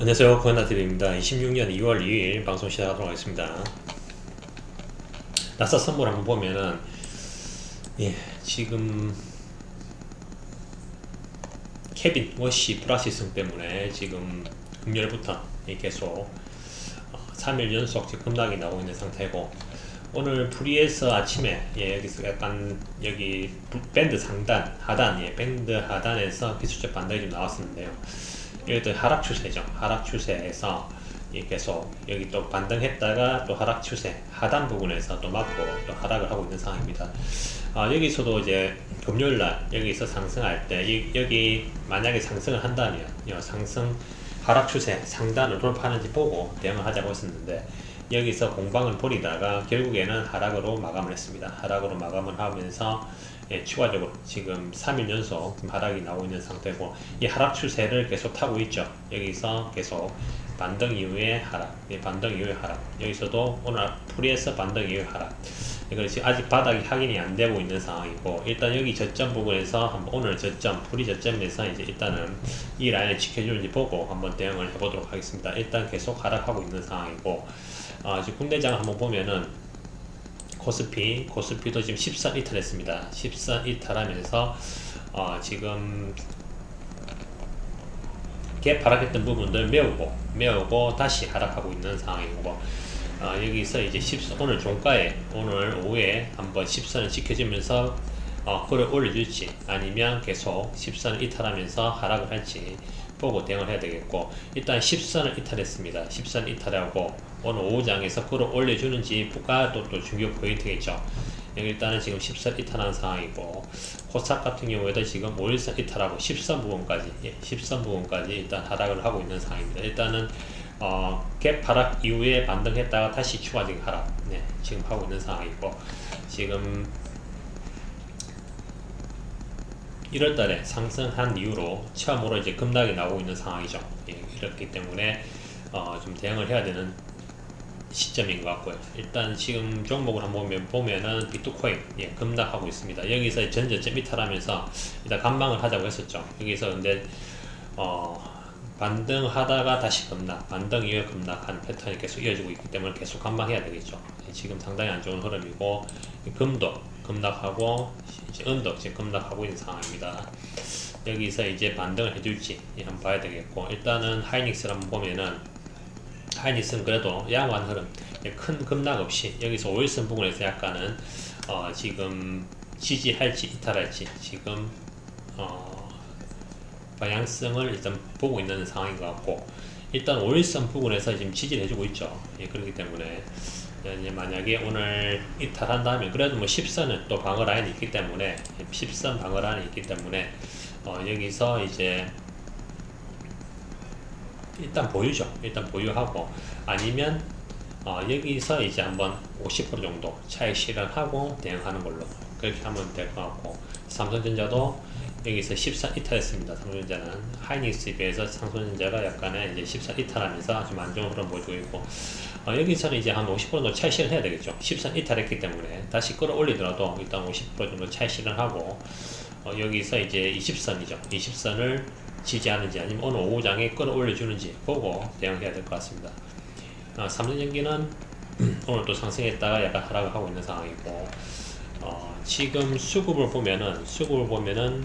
안녕하세요. 고현아드립니다. 26년 2월 2일 방송 시작하도록 하겠습니다. 나사 선물 한번 보면은, 예, 지금, 케빈 워시 브라시승 때문에 지금 금요일부터 예, 계속 3일 연속 지금 급락이 나오고 있는 상태고, 오늘 프리에서 아침에 예, 여기서 약간 여기 밴드 상단 하단 예, 밴드 하단에서 기술적 반등이 좀 나왔었는데요. 여기도 하락 추세죠. 하락 추세에서 예, 계속 여기 또 반등했다가 또 하락 추세 하단 부분에서 또 맞고 또 하락을 하고 있는 상황입니다. 아, 여기서도 이제 금요일 날 여기서 상승할 때 이, 여기 만약에 상승을 한다면 이 상승 하락 추세 상단을 돌파하는지 보고 대응을 하자고 했었는데 여기서 공방을 벌이다가 결국에는 하락으로 마감을 했습니다. 하락으로 마감을 하면서 예, 추가적으로 지금 3일 연속 하락이 나오고 있는 상태고 이 하락 추세를 계속 타고 있죠. 여기서 계속 반등 이후에 하락, 예, 반등 이후에 하락. 여기서도 오늘 풀이에서 반등 이후에 하락. 이거 지금 아직 바닥이 확인이 안 되고 있는 상황이고 일단 여기 저점 부분에서 한번 오늘 저점 풀이 저점에서 이제 일단은 이 라인을 지켜주는지 보고 한번 대응을 해보도록 하겠습니다. 일단 계속 하락하고 있는 상황이고 아, 지금 국내장 한번 보면은 코스피, 코스피도 지금 13 이탈했습니다. 13 이탈하면서 어, 지금 갭 하락했던 부분들 메우고 메우고 다시 하락하고 있는 상황이고 어, 여기서 이제 10, 오늘 종가에 오늘 오후에 한번 10선을 지켜주면서 어, 그걸 올려줄지 아니면 계속 10선을 이탈하면서 하락을 할지 보고 대응을 해야 되겠고 일단 10선을 이탈했습니다. 10선 이탈하고 오늘 오후장에서 그걸 올려주는지가 또, 또 중요 포인트겠죠. 일단은 지금 10선 이탈한 상황이고 코스닥 같은 경우에도 지금 5일선 이탈하고 10선 부분까지 예, 10선 부분까지 일단 하락을 하고 있는 상황입니다. 일단은 어, 갭 하락 이후에 반등했다가 다시 추가적인 하락 네, 지금 하고 있는 상황이고 지금 1월달에 상승한 이후로 처음으로 이제 급락이 나오고 있는 상황이죠. 예, 그렇기 때문에 어, 좀 대응을 해야 되는 시점인 것 같고요. 일단 지금 종목을 한번 보면, 보면은 비트코인 예, 급락하고 있습니다. 여기서 전저점 이탈하면서 일단 감망을 하자고 했었죠. 여기서 근데 어, 반등하다가 다시 급락, 반등 이후에 급락한 패턴이 계속 이어지고 있기 때문에 계속 감망해야 되겠죠. 예, 지금 상당히 안 좋은 흐름이고 금도 급락하고 언덕 지금 급락하고 있는 상황입니다. 여기서 이제 반등을 해줄지 한번 봐야 되겠고 일단은 하이닉스를 한번 보면은 하이닉스는 그래도 양호한 흐름 큰 급락 없이 여기서 5일선 부분에서 약간은 어 지금 지지할지 이탈할지 지금 어 방향성을 일단 보고 있는 상황인 것 같고 일단 5일선 부분에서 지금 지지를 해주고 있죠. 예, 그렇기 때문에 만약에 오늘 이탈한다면 그래도 뭐 10선은 또 방어 라인이 있기 때문에 10선 방어 라인이 있기 때문에 어 여기서 이제 일단 보유죠. 일단 보유하고 아니면 어 여기서 이제 한번 50% 정도 차익 실현하고 대응하는 걸로 그렇게 하면 될 것 같고 삼성전자도 여기서 14 이탈했습니다. 삼성전자는 하이닉스에 비해서 삼성전자가 약간의 이제 14 이탈하면서 아주 안 좋은 흐름 보여주고 있고 어, 여기서는 이제 한 50% 정도 차익 실현해야 되겠죠. 13 이탈했기 때문에 다시 끌어올리더라도 일단 50% 정도 차익 실현하고 어, 여기서 이제 20선이죠. 20선을 지지하는지 아니면 오늘 오후장에 끌어올려주는지 보고 대응해야 될 것 같습니다. 어, 삼성전기는 오늘 또 상승했다가 약간 하락을 하고 있는 상황이고 어, 지금 수급을 보면은 수급을 보면은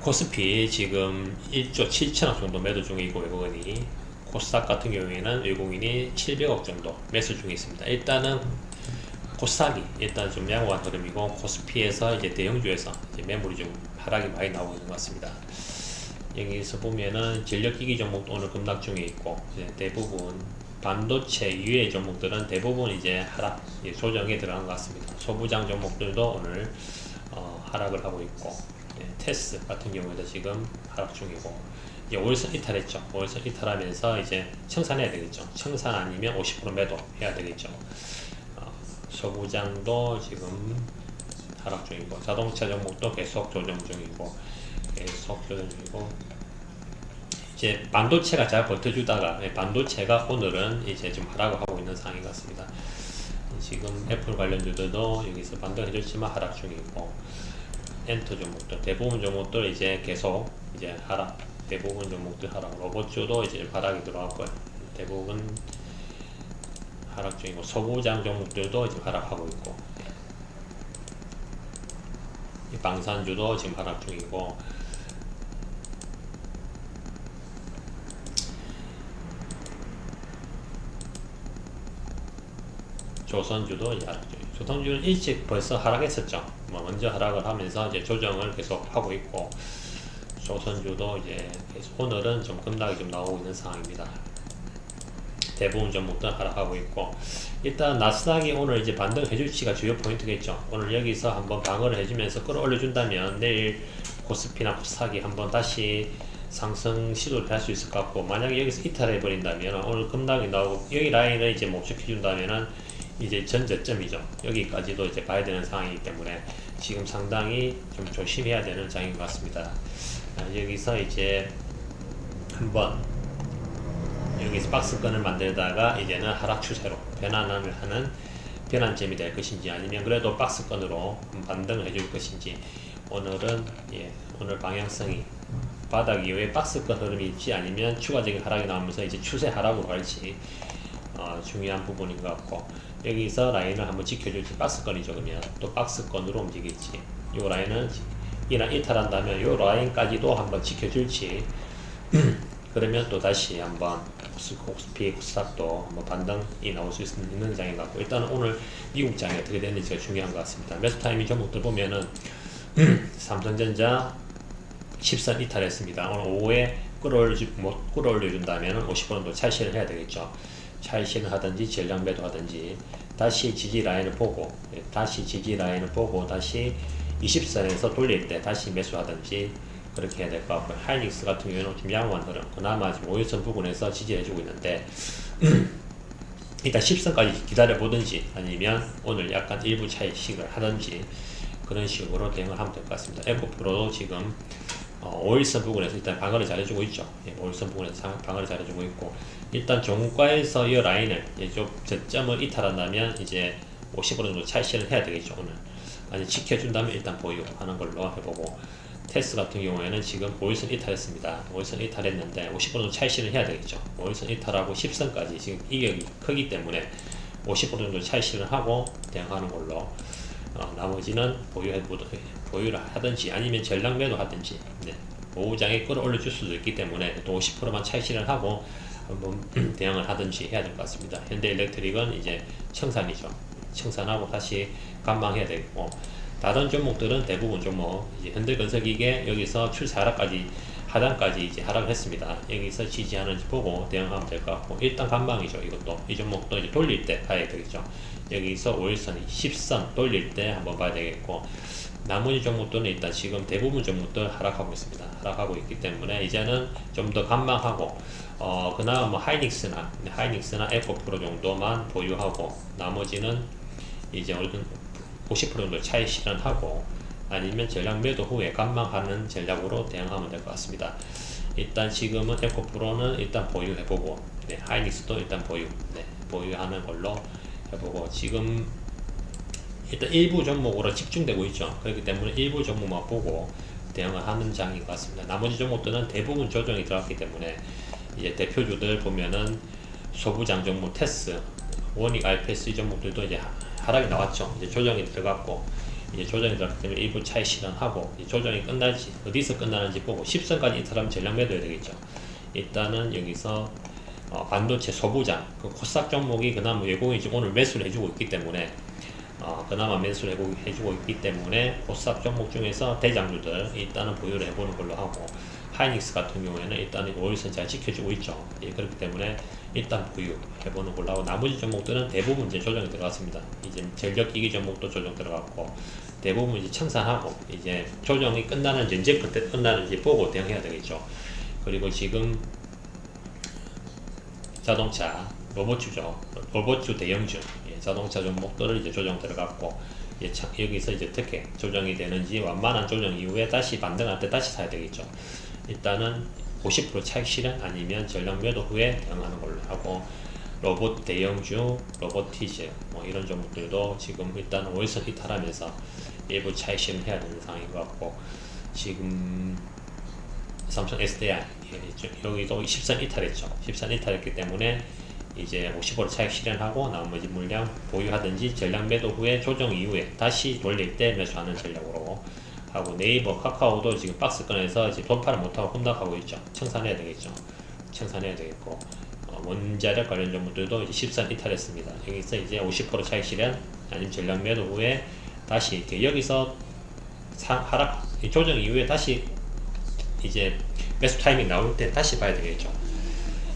코스피 지금 1조 7천억 정도 매도 중이고 외국인이 코스닥 같은 경우에는 외국인이 700억 정도 매수 중에 있습니다. 일단은 코스닥이 일단 좀 양호한 흐름이고 코스피에서 이제 대형주에서 이제 매물이 좀 하락이 많이 나오고 있는 것 같습니다. 여기서 보면은 전력기기 종목도 오늘 급락 중에 있고 대부분 반도체 이외의 종목들은 대부분 이제 하락 조정에 들어간 것 같습니다. 소부장 종목들도 오늘 어, 하락을 하고 있고 네, 테스 같은 경우에도 지금 하락 중이고 이제 5일선 이탈했죠. 5일선 이탈하면서 이제 청산해야 되겠죠. 청산 아니면 50% 매도 해야 되겠죠. 어, 소부장도 지금 하락 중이고 자동차 종목도 계속 조정 중이고 계속 조정 중이고. 이제 반도체가 잘 버텨주다가 네, 반도체가 오늘은 이제 좀 하락을 하고 있는 상황인 것 같습니다. 지금 애플 관련주들도 여기서 반등해줬지만 하락 중이고 엔터 종목들 대부분 종목들 이제 계속 이제 하락 대부분 종목들 하락. 로봇주도 이제 바닥이 들어왔고요. 대부분 하락 중이고 소부장 종목들도 지금 하락하고 있고 이 방산주도 지금 하락 중이고 조선주도 이제 하락 중이고 조선주는 일찍 벌써 하락했었죠. 뭐 먼저 하락을 하면서 이제 조정을 계속 하고 있고 조선주도 이제 오늘은 좀 급락이 좀 나오고 있는 상황입니다. 대부분 종목들 하락하고 있고 일단 나스닥이 오늘 이제 반등해 줄지가 주요 포인트겠죠. 오늘 여기서 한번 방어를 해주면서 끌어올려 준다면 내일 코스피나 코스닥이 한번 다시 상승 시도를 할 수 있을 것 같고 만약에 여기서 이탈해 버린다면 오늘 급락이 나오고 여기 라인을 이제 목적해 준다면은 이제 전저점이죠. 여기까지도 이제 봐야 되는 상황이기 때문에 지금 상당히 좀 조심해야 되는 장인 것 같습니다. 아, 여기서 이제 한번 여기서 박스권을 만들다가 이제는 하락 추세로 변환을 하는 변환점이 될 것인지 아니면 그래도 박스권으로 반등을 해줄 것인지 오늘은 예, 오늘 방향성이 바닥 이후에 박스권 흐름이 있지 아니면 추가적인 하락이 나오면서 이제 추세 하락으로 갈지 어, 중요한 부분인 것 같고 여기서 라인을 한번 지켜줄지 박스권이죠 그러면. 또 박스권으로 움직일지. 이 라인은 이랑 이탈한다면 이 라인까지도 한번 지켜줄지. 그러면 또 다시 한번 코스피 코스닥도 한번 반등이 나올 수 있는 장인 것 같고 일단은 오늘 미국 장이 어떻게 되는지가 중요한 것 같습니다 매수 타이밍 종목들 보면은 삼성전자 10선 이탈했습니다. 오늘 오후에 끌어올려, 못 끌어올려준다면 50%도 차익실을 해야 되겠죠. 차익실을 하든지 전량 매도하든지 다시 지지 라인을 보고 예, 다시 지지 라인을 보고 다시 20선에서 돌릴 때 다시 매수하든지 그렇게 해야 될 것 같고요. 하이닉스 같은 경우에는 좀 양호한 흐름 그나마 지금 5일선 부분에서 지지해주고 있는데 일단 10선까지 기다려 보든지 아니면 오늘 약간 일부 차익씩을 하든지 그런 식으로 대응을 하면 될 것 같습니다. 에코프로도 지금 어, 5일선 부분에서 일단 방어를 잘해주고 있죠. 예, 5일선 부분에서 상- 방어를 잘해주고 있고 일단 종가에서 이 라인을 이제 좀 저점을 이탈한다면 이제 50% 정도 차익실을 해야 되겠죠 오늘. 아니 지켜준다면 일단 보유 하는 걸로 해보고 테스 같은 경우에는 지금 5일선 이탈했습니다. 5일선 이탈했는데 50% 정도 차익실을 해야 되겠죠. 5일선 이탈하고 10선까지 지금 이격이 크기 때문에 50% 정도 차익실을 하고 대응하는 걸로 어, 나머지는 보유해 보유를 하든지 아니면 전량 매도 하든지 네. 오후장에 끌어올려 줄 수도 있기 때문에 또 50%만 차익실을 하고 한번 대응을 하든지 해야 될 것 같습니다. 현대일렉트릭은 이제 청산이죠. 청산하고 다시 감망해야 되고 다른 종목들은 대부분 종목 이제 현대건설기계 여기서 출세 하락까지 하단까지 이제 하락했습니다. 여기서 지지하는지 보고 대응하면 될 것 같고 일단 감방이죠. 이것도 이 종목도 이제 돌릴 때 봐야 되겠죠. 여기서 5일선, 10선 돌릴 때 한번 봐야 되겠고 나머지 종목들은 일단 지금 대부분 종목들 하락하고 있습니다. 하락하고 있기 때문에 이제는 좀더 감망하고 어 그나마 뭐 하이닉스나 하이닉스나 에코프로 정도만 보유하고 나머지는 이제 어느 50% 정도 차익 실현하고 아니면 전략 매도 후에 감망하는 전략으로 대응하면 될 것 같습니다. 일단 지금은 에코프로는 일단 보유해보고 네, 하이닉스도 일단 보유 네, 보유하는 걸로 해보고 지금 일단 일부 종목으로 집중되고 있죠. 그렇기 때문에 일부 종목만 보고 대응을 하는 장인 것 같습니다. 나머지 종목들은 대부분 조정이 들어갔기 때문에 이제 대표주들 보면은 소부장 종목 테스, 원익 RPS 이 종목들도 이제 하락이 나왔죠. 이제 조정이 들어갔고 이제 조정이 들어갔기 때문에 일부 차익 실현하고 조정이 끝날지 어디서 끝나는지 보고 10선까지 이탈하면 전량 매도해야 되겠죠. 일단은 여기서 어, 반도체 소부장 그 코스닥 종목이 그나마 외국인이 지금 오늘 매수를 해주고 있기 때문에 어, 그나마 매수를 해주고 있기 때문에 코스닥 종목 중에서 대장주들 일단은 보유를 해보는 걸로 하고 하이닉스 같은 경우에는 일단은 5일선 잘 지켜주고 있죠. 예, 그렇기 때문에 일단 보유해보는 걸로 하고 나머지 종목들은 대부분 이제 조정이 들어갔습니다. 이제 전력기기 종목도 조정 들어갔고 대부분 이제 청산하고 이제 조정이 끝나는지 언제 그때 끝나는지 보고 대응해야 되겠죠. 그리고 지금 자동차 로봇주죠. 로봇주 대형주 예, 자동차 종목들을 이제 조정 들어갔고 예, 차- 여기서 이제 어떻게 조정이 되는지 완만한 조정 이후에 다시 반등할 때 다시 사야 되겠죠. 일단은 50% 차익 실현 아니면 전량 매도 후에 대응하는 걸로 하고 로봇 대형주, 로보티즈 뭐 이런 종목들도 지금 일단 5일선 이탈하면서 일부 차익 실현해야 되는 상황인 것 같고 지금 삼성 SDI 여기도 10선 이탈했죠. 10선 이탈했기 때문에 이제 50% 차익 실현하고 나머지 물량 보유하든지 전량 매도 후에 조정 이후에 다시 돌릴 때 매수하는 전략으로 하고 네이버, 카카오도 지금 박스권에서 이제 돌파를 못하고 혼납하고 있죠. 청산해야 되겠죠. 청산해야 되겠고 어, 원자력 관련 종목들도 이제 10선 이탈했습니다. 여기서 이제 50% 차익 실현 아니면 전량 매도 후에 다시 이렇게 여기서 상, 하락 이 조정 이후에 다시 이제 매수 타이밍 나올 때 다시 봐야 되겠죠.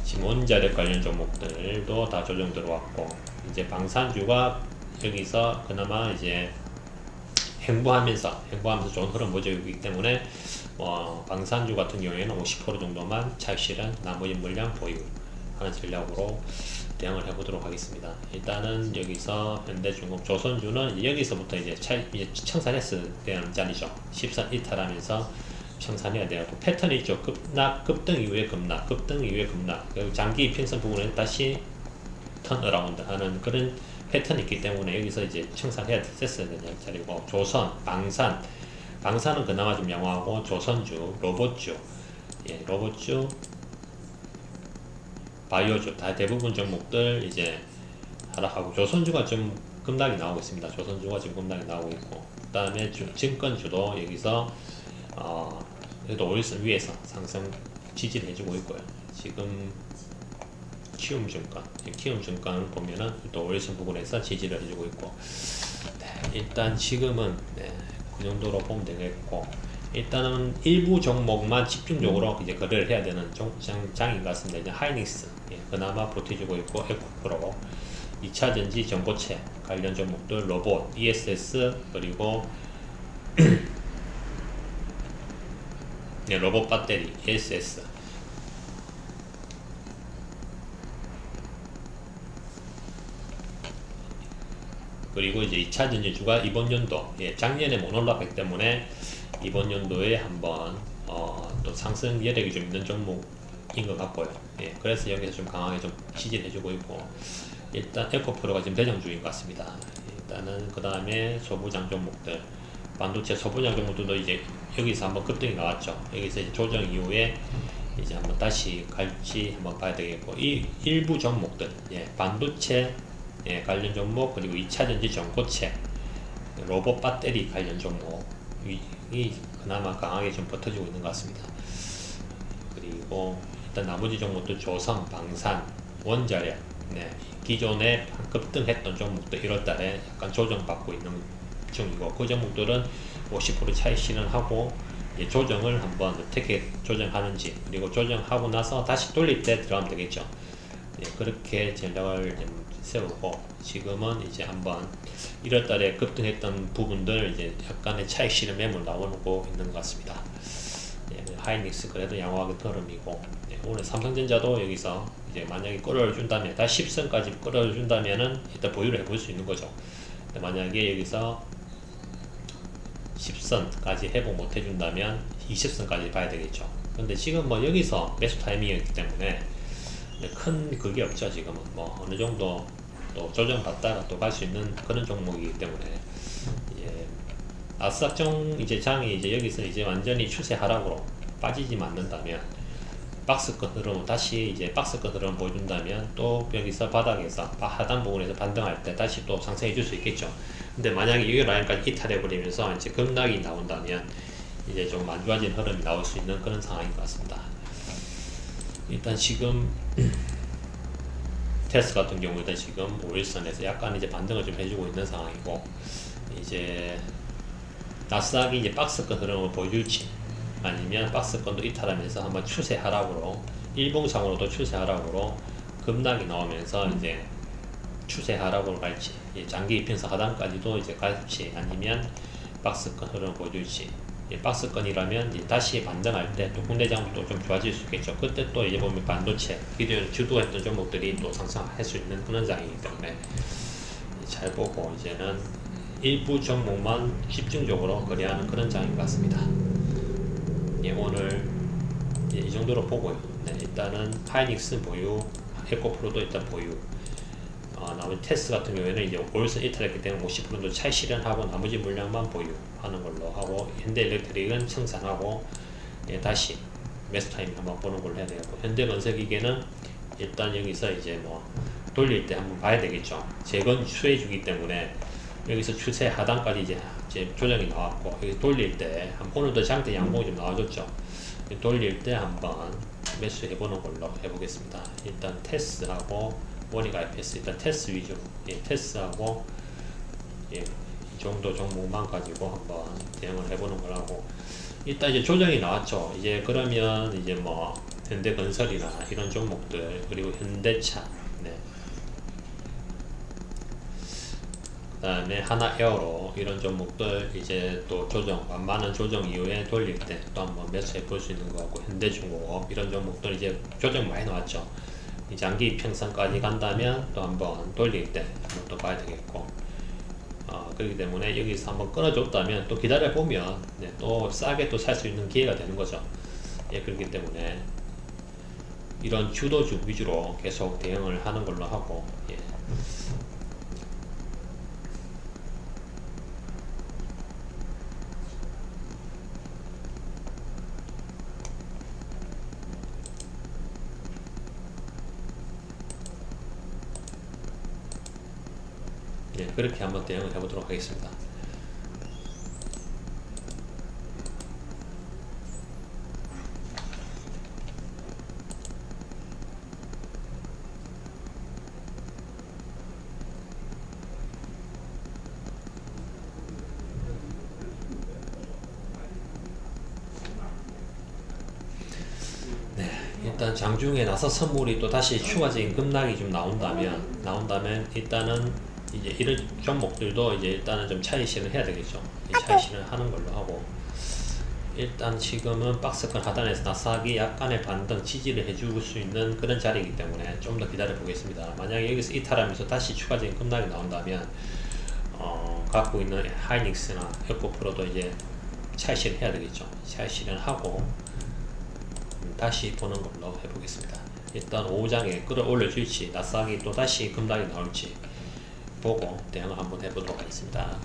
지금 원자력 관련 종목들도 다 조정 들어왔고 이제 방산주가 여기서 그나마 이제 행보하면서 행보하면서 좋은 흐름 보여주고 있기 때문에 어, 방산주 같은 경우에는 50% 정도만 실현 나머지 물량 보유 하는 전략으로 대응을 해보도록 하겠습니다. 일단은 여기서 현대중공 조선주는 여기서부터 이제 차 이제 청산했을 때는 자리죠. 10선 이탈하면서 청산해야 돼요. 또 패턴이 있죠. 급락, 급등 이후에 급락, 급등 이후에 급락. 장기 이평선 부분에 다시 턴 어라운드 하는 그런 패턴이 있기 때문에 여기서 이제 청산해야 됐어야 되는 자리고 조선, 방산, 방산은 그나마 좀 양호하고 조선주, 로봇주, 예, 로봇주, 바이오주 다 대부분 종목들 이제 하락하고 조선주가 좀 급락이 나오고 있습니다. 조선주가 지금 급락이 나오고 있고 그 다음에 주- 증권주도 여기서 어 그래도 오일선 위에서 상승 지지를 해주고 있고요. 지금 키움증권, 키움증권 보면은 또 오일선 부분에서 지지를 해주고 있고. 네, 일단 지금은 네, 그 정도로 보면 되겠고. 일단은 일부 종목만 집중적으로 이제 거래를 해야 되는 종, 장, 것 같습니다. 이제 하이닉스. 예, 그나마 버텨주고 있고 에코프로. 2차 전지 전고체 관련 종목들 로봇, ESS 그리고 네, 로봇 배터리 ESS 그리고 이제 2차 전지주가 이번 연도 예, 작년에 못 올랐기 때문에 이번 연도에 한번 어, 또 상승 여력이 좀 있는 종목인 것 같고요. 예, 그래서 여기서 좀 강하게 좀 지지를 해주고 있고 일단 에코프로가 지금 대장주인 것 같습니다. 일단은 그 다음에 소부장 종목들 반도체 소부장 종목들도 이제 여기서 한번 급등이 나왔죠. 여기서 이제 조정 이후에 이제 한번 다시 갈지 한번 봐야 되겠고 이 일부 종목들 예, 반도체 예, 관련 종목 그리고 2차 전지 전고체 로봇 배터리 관련 종목이 그나마 강하게 좀 버텨주고 있는 것 같습니다. 그리고 일단 나머지 종목들 조선, 방산, 원자력 네, 기존에 급등했던 종목도 1월달에 약간 조정받고 있는 중이고 그 종목들은 50% 차익 실현하고 이 조정을 한번 어떻게 조정하는지 그리고 조정하고 나서 다시 돌릴 때 들어가면 되겠죠. 예, 그렇게 전략을 좀 세우고 지금은 이제 한번 1월달에 급등했던 부분들 이제 약간의 차익 실현 매물 나오고 있는 것 같습니다. 예, 하이닉스 그래도 양호하게 흐름이고 예, 오늘 삼성전자도 여기서 이제 만약에 끌어준다면 다시 10선까지 끌어준다면은 일단 보유를 해볼 수 있는 거죠. 만약에 여기서 10선까지 회복 못 해준다면 20선까지 봐야 되겠죠. 근데 지금 뭐 여기서 매수 타이밍이었기 때문에 네, 큰 그게 없죠 지금은 뭐 어느 정도 또 조정 받다가 또 갈 수 있는 그런 종목이기 때문에 이제 아스닥정 이제 장이 이제 여기서 이제 완전히 추세 하락으로 빠지지 않는다면 박스권 흐름 다시 이제 박스권 흐름 보여준다면 또 여기서 바닥에서 바- 하단 부분에서 반등할 때 다시 또 상승해 줄 수 있겠죠. 근데 만약에 이 라인까지 이탈해 버리면서 이제 급락이 나온다면 이제 좀 안 좋아진 흐름이 나올 수 있는 그런 상황인 것 같습니다. 일단 지금 테스 같은 경우에는 지금 5일선에서 약간 이제 반등을 좀 해주고 있는 상황이고 이제 나스닥이 이제 박스권 흐름을 보여줄지 아니면 박스권도 이탈하면서 한번 추세 하락으로 일봉상으로도 추세 하락으로 급락이 나오면서 이제 추세 하락으로 갈지 예, 장기 이평선 하단까지도 이제 갈지 아니면 박스권 흐름을 보여줄지 예, 박스권이라면 다시 반등할 때 또 국내 장도 좀 좋아질 수 있겠죠. 그때 또 이제 보면 반도체 기존 주도했던 종목들이 또 상승할 수 있는 그런 장이기 때문에 잘 보고 이제는 일부 종목만 집중적으로 거래하는 그런 장인 것 같습니다. 예, 오늘 예, 이 정도로 보고요. 네, 일단은 하이닉스 보유, 에코프로도 일단 보유. 어, 나머지 테스트 같은 경우에는 이제 월선 이탈했기 때문에 50% 정도 차익 실현하고 나머지 물량만 보유하는 걸로 하고 현대일렉트릭은 생산하고 예, 다시 매수 타임 한번 보는 걸로 해야 되고 현대건설기계는 일단 여기서 이제 뭐 돌릴 때 한번 봐야 되겠죠. 재건 추세 주기 때문에 여기서 추세 하단까지 이제, 이제 조정이 나왔고 여기 돌릴 때 한- 오늘도 장대 양봉이 좀 나와줬죠. 돌릴 때 한번 매수해 보는 걸로 해보겠습니다. 일단 테스하고 원익 IPS 일단 테스 위주, 예, 테스하고 예, 이 정도 종목만 가지고 한번 대응을 해보는 거라고 일단 이제 조정이 나왔죠. 이제 그러면 이제 뭐 현대건설이나 이런 종목들 그리고 현대차, 네. 그 다음에 하나 에어로 이런 종목들 이제 또 조정 완만한 조정 이후에 돌릴 때 또 한번 매수해 볼 수 있는 거고 현대중공업 이런 종목들 이제 조정 많이 나왔죠. 이 장기 평선까지 간다면 또 한번 돌릴 때 한번 또 봐야 되겠고 어, 그렇기 때문에 여기서 한번 끊어줬다면 또 기다려 보면 네, 또 싸게 또 살 수 있는 기회가 되는 거죠. 예, 그렇기 때문에 이런 주도주 위주로 계속 대응을 하는 걸로 하고 예. 그렇게 한번 대응을 해보도록 하겠습니다. 네, 일단 장중에 나서 선물이 또 다시 추가적인 급락이 좀 나온다면 나온다면 일단은 이제 이런 종목들도 이제 일단은 좀 차익 실현 해야 되겠죠. 이 차익 실현 하는 걸로 하고 일단 지금은 박스권 하단에서 나스닥이 약간의 반등 지지를 해줄 수 있는 그런 자리이기 때문에 좀 더 기다려 보겠습니다. 만약에 여기서 이탈하면서 다시 추가적인 급락이 나온다면 어, 갖고 있는 하이닉스나 에코프로도 이제 차익 실현 해야 되겠죠. 차익 실현하고 음, 다시 보는 걸로 해보겠습니다. 일단 5장에 끌어올려 줄지 나스닥이 또 다시 급락이 나올지 보고 대응을 한번 해보도록 하겠습니다.